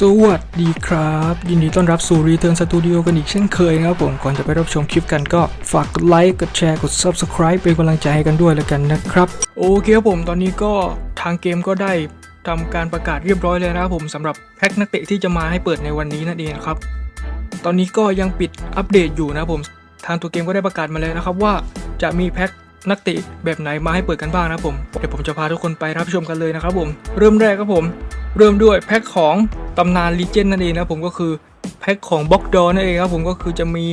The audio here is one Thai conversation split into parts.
สวัสดีครับ ยินดีต้อนรับสู่ Return Studio กันอีกเช่นเคยนะครับผม ก่อนจะไปรับชมคลิปกันก็ฝากกดไลค์ กดแชร์ กด Subscribe เป็นกำลังใจให้กันด้วยแล้วกันนะครับ โอเคครับผมตอนนี้ก็ทางเกมก็ได้ทำการประกาศเรียบร้อยเลยนะครับผมสำหรับแพ็คนักเตะที่จะมาให้เปิดในวันนี้นั่นเองครับ ตอนนี้ก็ยังปิดอัปเดตอยู่นะครับผม ทางตัวเกมก็ได้ประกาศมาแล้วนะครับว่าจะมีแพ็คนักเตะแบบไหนมาให้เปิดกันบ้างนะครับผม เดี๋ยวผมจะพาทุกคนไปรับชมกันเลยนะครับผม เริ่มแรกครับผม เริ่มด้วยแพ็คของ ตำนานลีเจนนั่นเองนะผมก็คือแพ็คของบ็อกดอนั่นเองครับผมก็คือจะมี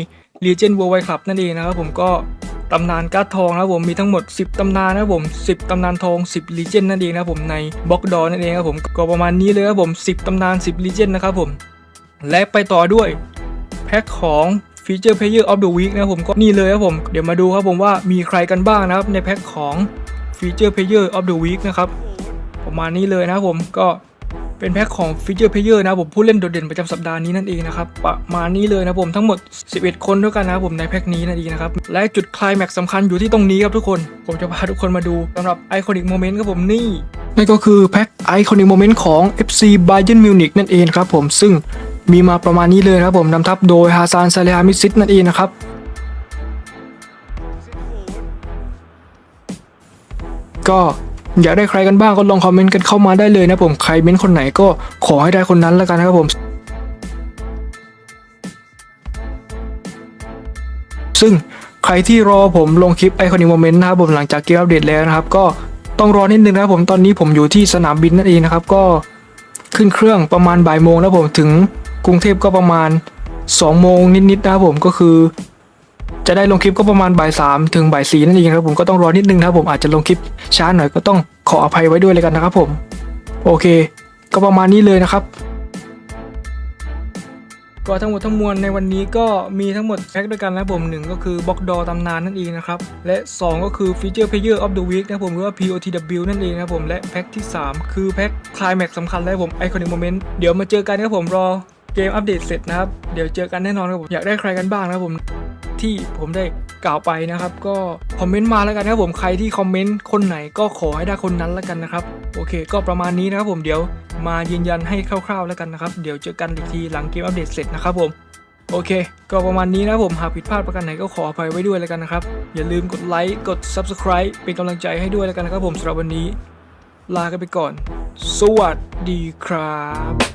ลีเจน w ว r l d w i d e Club นั่นเองนะครับผมก็ตำนานการ์ดทองนะผมมีทั้งหมด 10 ตำนานนะผม 10 ตำนานทอง 10ลีเจนนั่นเองนะผมในบล็อกดอนั่นเองครับผมก็ประมาณนี้เลยครับผม 10 ตำนาน 10ลีเจนนะครับผม และไปต่อด้วยแพ็คของฟีเจอร์เพลเยอร์ออฟเดอะวีคนะผมก็นี่เลยครับผม เดี๋ยวมาดูครับผมว่ามีใครกันบ้างนะครับในแพ็คของฟีเจอร์เพลเยอร์ออฟเดอะวีคนะครับประมาณนี้เลยนะผมก็ เป็นแพ็คของฟีเจอร์เพเยอร์นะผมผู้เล่นโดดเด่นประจำสัปดาห์นี้นั่นเองนะครับประมาณนี้เลยนะผมทั้งหมด 11 คนด้วยกันนะผมในแพ็คนี้นั่นเองนะครับและจุดคลายแม็กสำคัญอยู่ที่ตรงนี้ครับทุกคน ผมจะพาทุกคนมาดูสำหรับไอคอนิกโมเมนต์ครับผมนี่นั่นก็คือแพ็คไอคอนิกโมเมนต์ของ FC Bayern Munich นั่นเองครับผมซึ่งมีมาประมาณนี้เลยครับผมนำทัพโดยฮาซานซาเลฮามิซิดนั่นเองนะครับก็ อยากได้ใครกันบ้างก็ลองคอมเมนต์กันเข้ามาได้เลยนะผมใครเม้นคนไหนก็ขอให้ได้คนนั้นแล้วกันนะครับผมซึ่งใครที่รอผมลงคลิปไอคอนิกโมเมนต์นะครับผมหลังจากเกมอัปเดตแล้วนะครับ ก็ต้องรอนิดนึงนะครับผมตอนนี้ผมอยู่ที่สนามบินนั่นเองนะครับ ก็ขึ้นเครื่องประมาณบ่ายโมงแล้วผมถึงกรุงเทพก็ประมาณ2โมงนิดๆนะครับผมก็คือ จะได้ลงคลิปก็ประมาณบ่ายสามถึงบ่ายสี่นั่นเองครับผมก็ต้องรอนิดนึงนะครับผมอาจจะลงคลิปช้าหน่อยก็ต้องขออภัยไว้ด้วยเลยกันนะครับผม โอเค ก็ประมาณนี้เลยนะครับก็ทั้งหมดทั้งมวลในวันนี้ก็มีทั้งหมดแพ็คด้วยกันนะผมหนึ่งก็คือบล็อกดอตำนานนั่นเองนะครับ และ 2 ก็คือฟีเจอร์เพลเยอร์ออฟเดอะวีคนะผมหรือว่า POTW นั่นเองนะผมและแพ็คที่ 3 คือแพ็คคลายแม็กสำคัญแล้วผมไอคอนิกโมเมนต์เดี๋ยวมาเจอกันครับผมรอเกมอัปเดตเสร็จนะครับ เดี๋ยวเจอกันแน่นอนครับผมอยากได้ใครกันบ้างนะผม ที่ผมได้กล่าวไปนะครับ ก็คอมเมนต์มาแล้วกันนะครับผมใครที่คอมเมนต์คนไหนก็ขอให้ได้คนนั้นแล้วกันนะครับ โอเค ก็ประมาณนี้นะครับผมเดี๋ยวมายืนยันให้คร่าวๆแล้วกันนะครับเดี๋ยวเจอกันอีกทีหลังเกมอัปเดตเสร็จนะครับผมโอเค ก็ประมาณนี้นะผม หากผิดพลาดประการไหนก็ขออภัยไว้ด้วยแล้วกันนะครับ อย่าลืมกดไลค์ กด Subscribe เป็นกำลังใจให้ด้วยแล้วกันนะครับผมสำหรับวันนี้ ลากันไปก่อน สวัสดีครับ